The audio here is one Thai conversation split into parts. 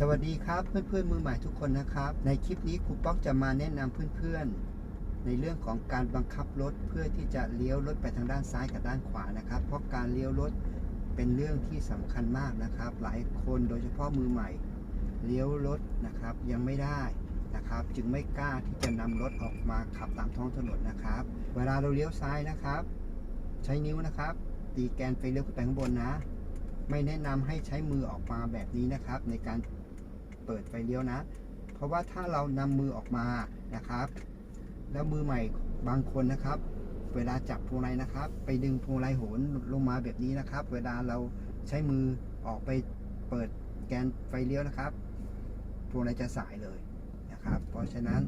สวัสดีครับเพื่อนๆมือใหม่ทุกคนนะครับ ในคลิปนี้ครูป๊อกจะมาแนะนำเพื่อนๆ ในเรื่องของการบังคับรถเพื่อที่จะเลี้ยวรถไปทางด้านซ้ายกับด้านขวานะครับ เพราะการเลี้ยวรถเป็นเรื่องที่สำคัญมากนะครับ หลายคนโดยเฉพาะมือใหม่เลี้ยวรถนะครับยังไม่ได้นะครับ จึงไม่กล้าที่จะนำรถออกมาขับตามท้องถนนนะครับ เวลาเราเลี้ยวซ้ายนะครับ ใช้นิ้วนะครับ ตีแกนไฟเลี้ยวขึ้นไปข้างบนนะ ไม่แนะนำให้ใช้มือออกมาแบบนี้นะครับ ในการ เปิดไฟเลี้ยวนะ เพราะว่าถ้าเรานำมือออกมานะครับ แล้วมือใหม่บางคนนะครับ เวลาจับพวงมาลัยนะครับ ไปดึงพวงมาลัยโหนลงมาแบบนี้นะครับ เวลาเราใช้มือออกไปเปิดแกนไฟเลี้ยวนะครับ พวงมาลัยจะสายเลยนะครับ เพราะฉะนั้น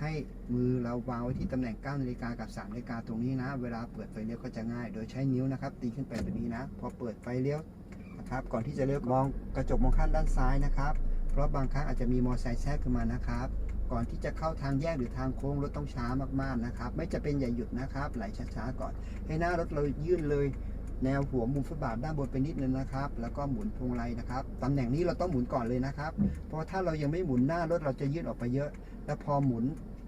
ให้มือเราวางไว้ที่ตำแหน่ง9นาฬิกากับ3นาฬิกาตรงนี้นะ เวลาเปิดไฟเลี้ยวก็จะง่าย โดยใช้นิ้วนะครับ ตีขึ้นไปแบบนี้นะ พอเปิดไฟเลี้ยวนะครับ ก่อนที่จะเลี้ยวมองกระจกมองข้างด้านซ้ายนะครับ เพราะบางครั้งอาจจะมีมอเตอร์ไซค์แทรกขึ้นมานะครับ ก่อนที่จะเข้าทางแยกหรือทางโค้งรถต้องช้ามากๆนะครับ ไม่จะเป็นอย่าหยุดนะครับ ไหลช้าๆก่อน ให้หน้ารถเรายื่นเลยแนวหัวมุมฟุตบาทด้านบนไปนิดนึงนะครับ แล้วก็หมุนพวงมาลัยนะครับ ตำแหน่งนี้เราต้องหมุนก่อนเลยนะครับ เพราะว่าถ้าเรายังไม่หมุนหน้ารถเราจะยื่นออกไปเยอะ แล้วพอหมุน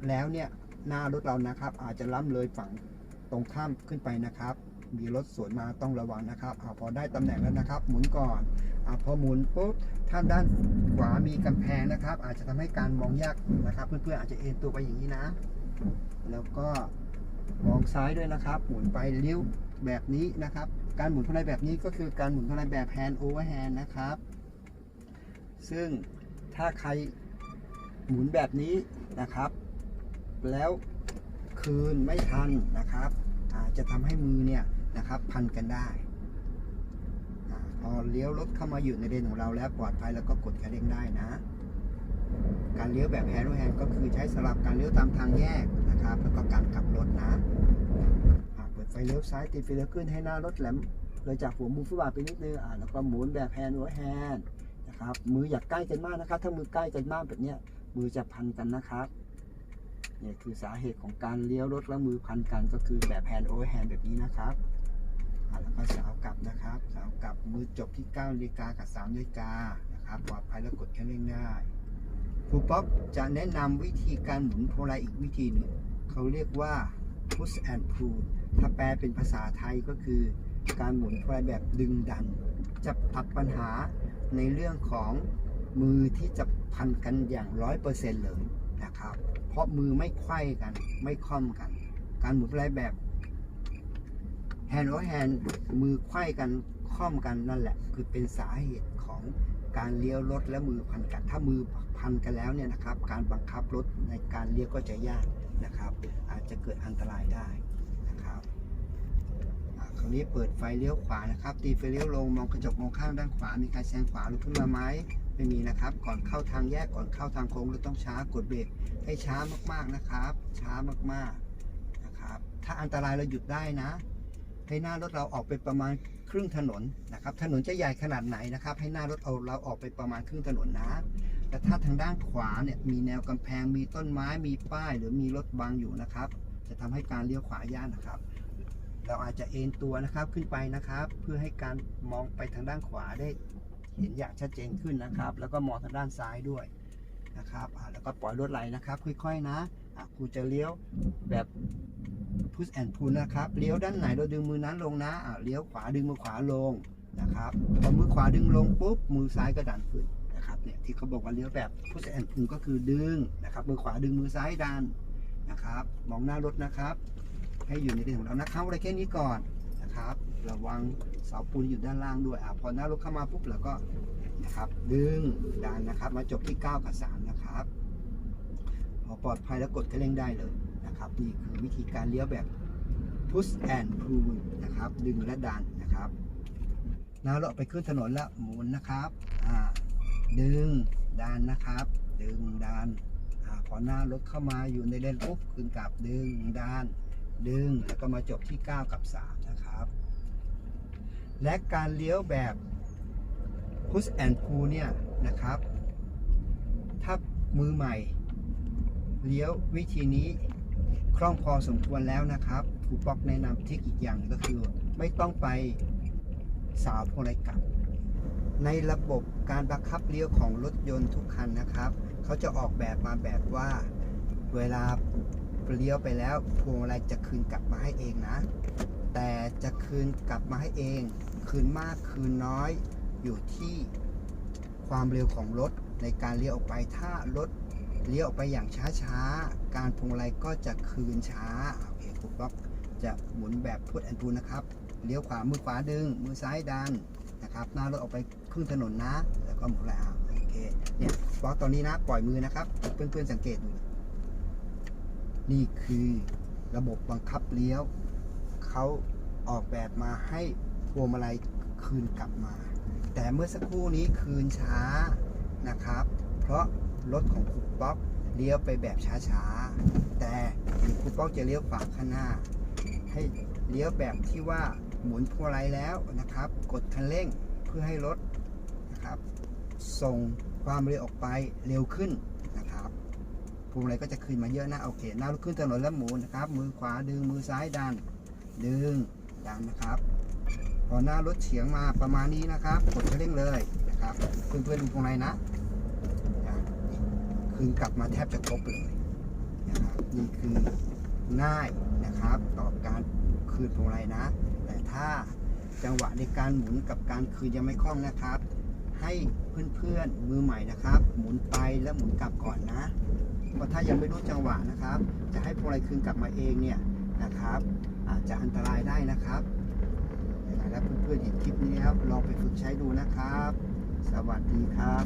แล้วเนี่ยหน้ารถเรานะครับ อาจจะล้ำเลยฝั่งตรงข้ามขึ้นไปนะครับ มีรถสวนมาต้องระวังนะครับอพอได้ตำแหน่งแล้วนะครับ หมุนก่อนอพอหมุนปุ๊บถ้าด้านขวามีกำแพงนะครับ อาจจะทำให้การมองยากนะครับ เพื่อนๆอาจจะเอ็นตัวไปอย่างนี้นะ แล้วก็มองซ้ายด้วยนะครับ หมุนไปเลี้ยวแบบนี้นะครับ การหมุนพลัยแบบนี้ก็คือการหมุนพลัยแบบ hand over hand นะครับ ซึ่งถ้าใครหมุนแบบนี้นะครับ แล้วคืนไม่ทันนะครับ จะทำให้มือเนี่ยนะครับพันกันได้พอเลี้ยวรถเข้ามาอยู่ในเลนของเราแล้วปลอดภัยแล้วก็กดคันเร่งได้นะ การเลี้ยวแบบแฮนด์แฮนก็คือใช้สำหรับการเลี้ยวตามทางแยกนะครับแล้วก็การกลับรถนะเปิดไฟเลี้ยวซ้ายติดไฟเลี้ยวขึ้นให้หน้ารถแหลมเลยจากหัวมุมฟุตบาทไปนิดนึงอ่าแล้วก็หมุนแบบแฮนด์แฮนนะครับมืออย่าใกล้กันมากนะครับ ถ้ามือใกล้กันมากแบบเนี้ยมือจะพันกันนะครับ นี่ยคือสาเหตุของการเลี้ยวรถแล้วมือพันกันก็คือแบบแฮนด์โอเวอร์แฮนด์แบบนี้นะครับแล้วก็สาวกลับนะครับสาวกลับมือจบที่9นาฬิกากับ3นาฬิกานะครับปลอดภัยแล้วกดคันเร่งได้ครูป๊อกจะแนะนำวิธีการหมุนพวงมาลัยอีกวิธีหนึ่งเขาเรียกว่า push and pull ถ้าแปลเป็นภาษาไทยก็คือ การหมุนพวงมาลัยแบบดึงดัน จะตัดปัญหาในเรื่องของมือที่จะพันกันอย่างร้อยเปอร์เซ็นต์เลย นะครับ เพราะมือไม่ไขว้กัน ไม่ค่อมกัน การหมุนพวงมายแบบ hand over hand มือไขว้กันค่อมกันนั่นแหละ คือเป็นสาเหตุของการเลี้ยวรถและมือพันกัน ถ้ามือพันกันแล้วเนี่ยนะครับ การบังคับรถในการเลี้ยวก็จะยากนะครับ อาจจะเกิดอันตรายได้นะครับอ่าคราวนี้เปิดไฟเลี้ยวขวานะครับ ตีไฟเลี้ยวลงมองกระจกมองข้างด้านขวา มีการแซงขวาหรือขึ้นมาไหม ไม่มีนะครับ ก่อนเข้าทางแยกก่อนเข้าทางโค้งเราต้องช้ากดเบรกให้ช้ามากๆนะครับ ช้ามากๆนะครับ ถ้าอันตรายเราหยุดได้นะ ให้หน้ารถเราออกไปประมาณครึ่งถนนนะครับ ถนนจะใหญ่ขนาดไหนนะครับ ให้หน้ารถเอาเราออกไปประมาณครึ่งถนนนะแต่ถ้าทางด้านขวาเนี่ยมีแนวกำแพงมีต้นไม้มีป้าย หรือมีรถบังอยู่นะครับ จะทำให้การเลี้ยวขวายากนะครับ เราอาจจะเอ็นตัวนะครับขึ้นไปนะครับ เพื่อให้การมองไปทางด้านขวาได้ เห็นอย่างชัดเจนขึ้นนะครับ แล้วก็มองทางด้านซ้ายด้วยนะครับแล้วก็ปล่อยรถไหลนะครับ ค่อยๆนะครูจะเลี้ยวแบบพุชแอนพูลนะครับเลี้ยวด้านไหนเราดึงมือนั้นลงนะเลี้ยวขวาดึงมือขวาลงนะครับพอมือขวาดึงลงปุ๊บมือซ้ายก็ดันขึ้นนะครับเนี่ยที่เขาบอกว่าเลี้ยวแบบพุชแอนพูลก็คือดึงนะครับมือขวาดึงมือซ้ายดันนะครับ มองหน้ารถนะครับ ให้อยู่ในเลนของเรานะครับอะไรแค่นี้ก่อนนะครับ ระวังเสาปูนอยู่ด้านล่างด้วยอ่าพอหน้ารถเข้ามาปุ๊บเราก็นะครับดึงดันนะครับ มาจบที่ 9 กับ 3 นะครับ พอปลอดภัยแล้วกดคันเร่งได้เลยนะครับ นี่คือวิธีการเลี้ยวแบบ push and pull นะครับ ดึงและดันนะครับแล้วเราไปขึ้นถนนแล้วหมุนนะครับอ่าดึงดันนะครับ ดึงดันอ่าพอหน้ารถเข้ามาอยู่ในเลนปุ๊บขึ้นกลับดึงดันดึงแล้วก็มาจบที่ 9 กับ 3 นะครับ และการเลี้ยวแบบ push and pull เนี่ยนะครับ ถ้ามือใหม่ เลี้ยววิธีนี้คล่องพอสมควรแล้วนะครับครูป๊อกแนะนำทริคอีกอย่างก็คือไม่ต้องไปสาวพวงมาลัยกลับ ในระบบการบังคับเลี้ยวของรถยนต์ทุกคันนะครับ เขาจะออกแบบมาแบบว่า เวลาเลี้ยวไปแล้วพวงมาลัยจะคืนกลับมาให้เองนะ แต่จะคืนกลับมาให้เอง คืนมากคืนน้อยอยู่ที่ความเร็วของรถในการเลี้ยวออกไปถ้ารถเลี้ยวออกไปอย่างช้าๆ การพวงมาลัยก็จะคืนช้าโอเคครูป๊อกจะหมุนแบบพุทแอนพูนะครับเลี้ยวขวามือขวาดึง มือซ้ายดันนะครับหน้ารถออกไปครึ่งถนนนะ แล้วก็หมุนแล้วอะโอเคเนี่ยป๊อกตอนนี้นะปล่อยมือนะครับเพื่อนๆสังเกตดูนี่คือระบบบังคับเลี้ยว เขาออกแบบมาให้พวงมาลัยคืนกลับมา แต่เมื่อสักครู่นี้คืนช้านะครับ เพราะรถของครูป๊อกเลี้ยวไปแบบช้าๆ แต่ครูป๊อกจะเลี้ยวขวาข้างหน้า ให้เลี้ยวแบบที่ว่าหมุนพวงมาลัยแล้วนะครับ กดคันเร่งเพื่อให้รถนะครับ ส่งความเร็วออกไปเร็วขึ้นนะครับพวงมาลัยก็จะคืนมาเยอะนะโอเคหน้ารถขึ้นถนนแล้วหมุนนะครับ มือขวาดึงมือซ้ายดัน ดึงดันนะครับพอหน้ารถเฉียงมาประมาณนี้นะครับกดเร่งเลยนะครับเพื่อนๆดูพวงมาลัยนนะนี่คืนกลับมาแทบจะครบเลยนะครับนี่คือง่ายนะครับต่อการคืนพวงมาลัยนะ แต่ถ้าจังหวะในการหมุนกับการคืนยังไม่คล่องนะครับ ให้เพื่อนๆมือใหม่นะครับ หมุนไปแล้วหมุนกลับก่อนนะเพราะถ้ายังไม่รู้จังหวะนะครับ จะให้พวงมาลัยคืนกลับมาเองเนี่ยนะครับ อาจจะอันตรายได้นะครับยังไงแล้วเพื่อนๆเห็นคลิปนี้นะครับลองไปฝึกใช้ดูนะครับ สวัสดีครับ